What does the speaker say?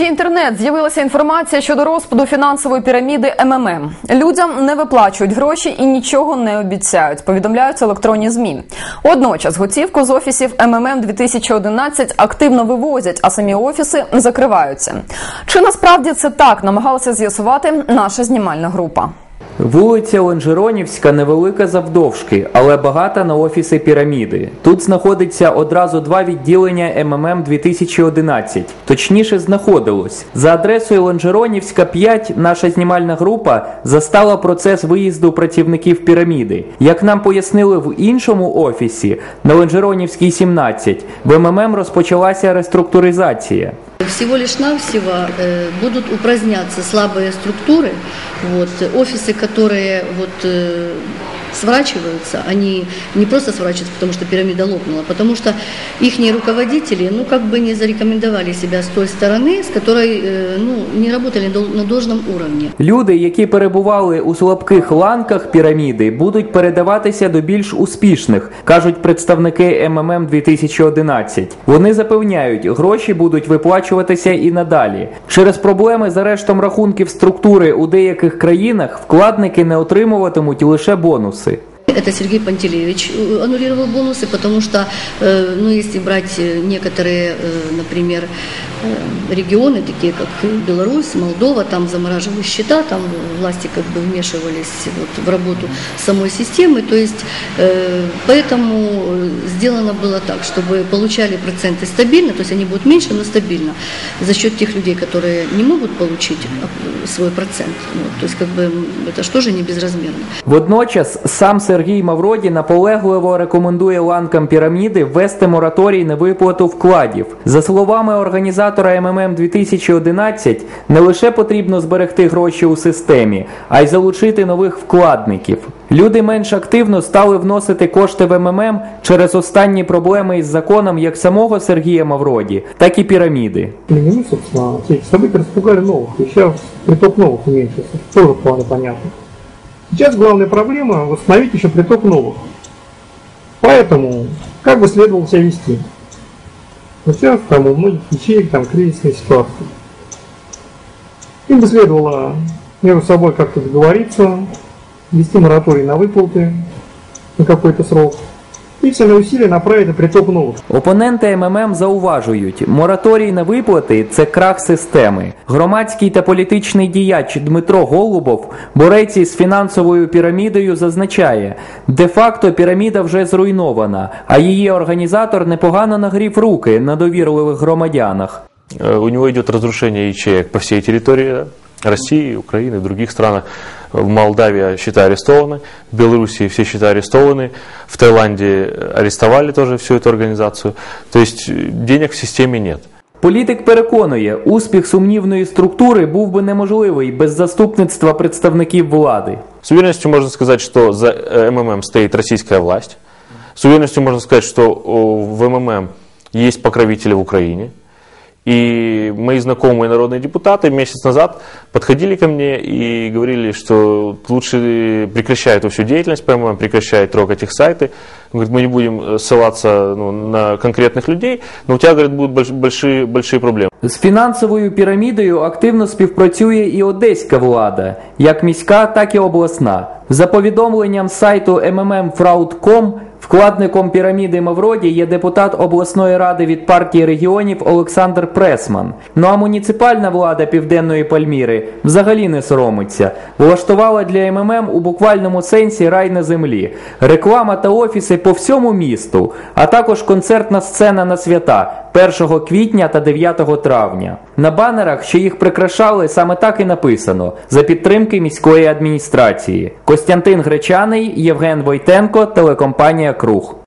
мережі інтернет з'явилася інформація щодо розпаду фінансової піраміди МММ. Людям не виплачують гроші і нічого не обіцяють. Повідомляють електронні змі. Водночас готівку з офісів МММ 2011 активно вивозять, а самі офіси закриваються. Чи насправді це так намагалася з'ясувати наша знімальна група? Вулиця Лонжеронівська невелика завдовжки, але багата на офіси піраміди. Тут знаходиться одразу два відділення МММ 2011. Точніше, знаходилось. За адресою Лонжеронівська 5 наша знімальна група застала процес виїзду працівників піраміди. Як нам пояснили в іншому офісі, на Лонжеронівській 17, в МММ розпочалася реструктуризація. Всего лишь навсего э, будут упраздняться слабые структуры, вот, офисы, которые вот, э, сворачиваются, они не просто сворачиваются, потому что пирамида лопнула, потому что их руководители, ну, как бы не зарекомендовали себя с той стороны, с которой, э, ну, не работали на должном уровне. Люди, які перебували у слабких ланках піраміди, будуть передаватися до більш успішних, кажуть представники МММ 2011. Вони запевняють, гроші будуть виплачуватися і надалі. Через проблеми з арештом рахунків структури у деяких країнах вкладники не отримуватимуть лише say. Это Сергей Пантелеевич э, аннулировал бонусы, потому что, э, ну, если брать э, некоторые, например, регионы, такие как Беларусь, Молдова, там замораживали счета, там власти как бы вмешивались вот в работу самой системы, то есть поэтому сделано было так, чтобы получали проценты стабильно, то есть они будут меньше, но стабильно, за счет тех людей, которые не могут получить свой процент. Вот, то есть как бы это же не безразмерно. Водночас сам Сергій Мавроді наполегливо рекомендує ланкам піраміди ввести мораторій на виплату вкладів. За словами організатора МММ 2011, не лише потрібно зберегти гроші у системі, а й залучити нових вкладників. Люди менш активно стали вносити кошти в МММ через останні проблеми із законом як самого Сергія Мавроді, так і піраміди. Ну, собственно, эти события распугали новых, и сейчас приток новых уменьшился. Тоже вполне понятно. Сейчас главная проблема восстановить еще приток новых. Поэтому как бы следовало себя вести? Но сейчас там у многих ячеек там кризисная ситуация. Им бы следовало между собой как-то договориться, вести мораторий на выплаты на какой-то срок – і все усилия направити приток нових. Опоненти МММ зауважують, мораторій на виплати це крах системи. Громадський та політичний діяч Дмитро Голубов, борець із фінансовою пірамідою, зазначає, де-факто піраміда вже зруйнована, а її організатор непогано нагрів руки на довірливих громадянах. Е, у нього йде розрушення ячеек по всій території. России, Украины, других странах В Молдавии счета арестованы, в Белоруссии все счета арестованы, в Таиланде арестовали тоже всю эту организацию. То есть денег в системе нет. Політик переконує, успіх сумнівної структури був би неможливий без заступництва представників влади. С уверенностью можно сказать, что за МММ стоит российская власть. С уверенностью можно сказать, что в МММ есть покровители в Украине. И мои знакомые народные депутаты месяц назад подходили ко мне и говорили, что лучше прекращай эту всю деятельность, по-моему, прекращай трогать их сайты. Говорит, мы не будем э, ссылаться ну, на конкретных людей, но у тебя, говорит, будут большие, большие проблемы. З фінансовою пірамідою активно співпрацює і одеська влада, як міська, так і обласна. За повідомленням сайту MMMFraud.com, Вкладником піраміди Мавроді є депутат обласної ради від партії регіонів Олександр Пресман. Ну а муніципальна влада Південної Пальміри взагалі не соромиться. Влаштувала для МММ у буквальному сенсі рай на землі, реклама та офіси по всьому місту, а також концертна сцена на свята 1 квітня та 9 травня. На банерах, що їх прикрашали, саме так і написано: за підтримки міської адміністрації. Костянтин Гречаний, Євген Войтенко, телекомпанія Круг.